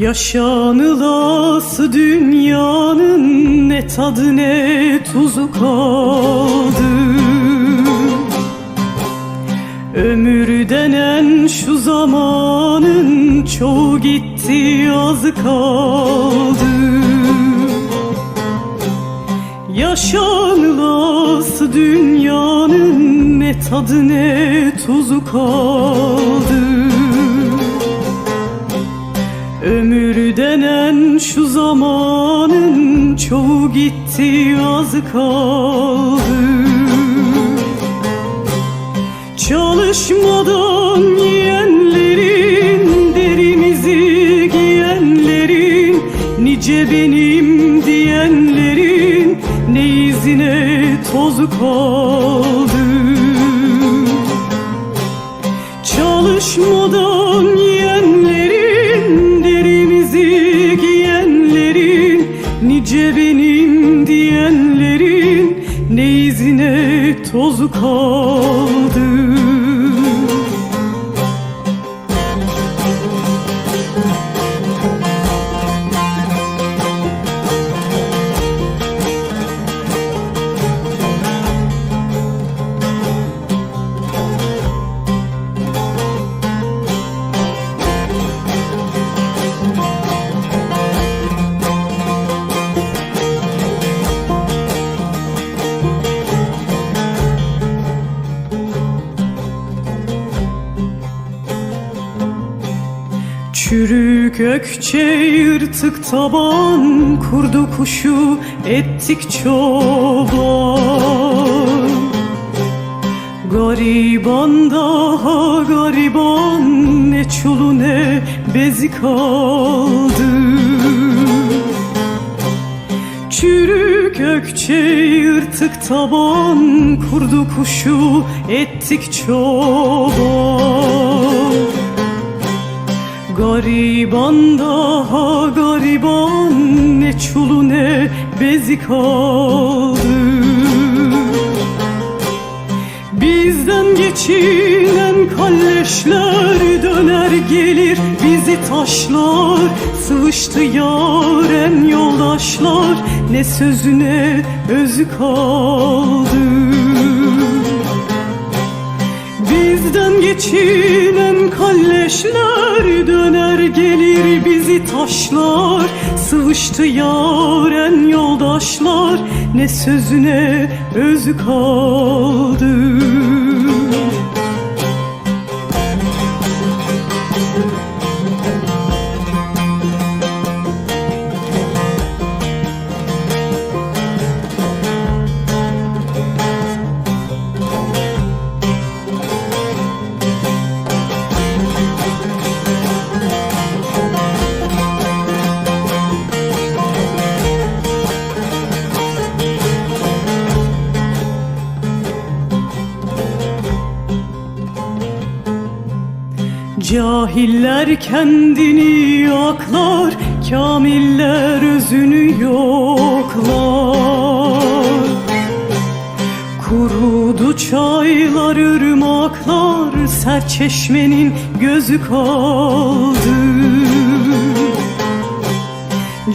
Yaşanılası dünyanın ne tadı ne tuzu kaldı. Ömür denen şu zamanın çoğu gitti azı kaldı. Yaşanılası dünyanın ne tadı ne tuzu kaldı Ömür denen şu zamanın çoğu gitti azı kaldı. Çalışmadan yiyenlerin derimizi giyenlerin Nice benim diyenlerin ne izine tozu kaldı. Çalışmadan tozu kaldı Çürük gökçe yırtık taban Kurdu kuşu ettik çoban. Gariban daha gariban Ne çulu ne bezi kaldı. Çürük gökçe yırtık taban Kurdu kuşu ettik çoban Gariban daha gariban Ne çulu ne bezi kaldı Bizden geçinen kalleşler döner gelir bizi taşlar Sıvıştı yaren yoldaşlar ne sözüne özü kaldı. Bizden geçinen kalleşler döner gelir bizi taşlar. Sıvıştı yaren yoldaşlar. Ne sözüne özü kaldı Cahiller kendini aklar, kamiller özünü yoklar. Kurudu çaylar, ırmaklar, serçeşmenin gözü kaldı.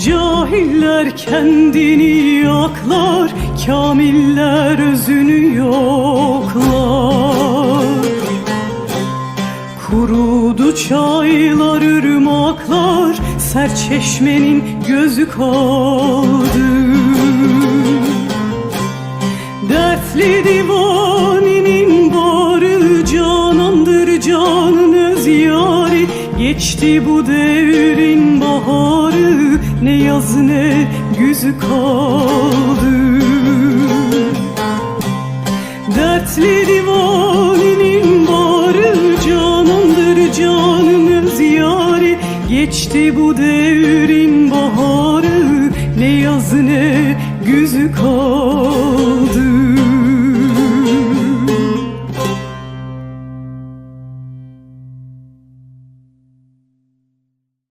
Cahiller kendini aklar, kamiller özünü yoklar. Kurudu çaylar, ırmaklar, serçeşmenin gözü kaldı. Dertli divaninin barı canandır canın öz yari Geçti bu devrin baharı ne yaz ne güzü kaldı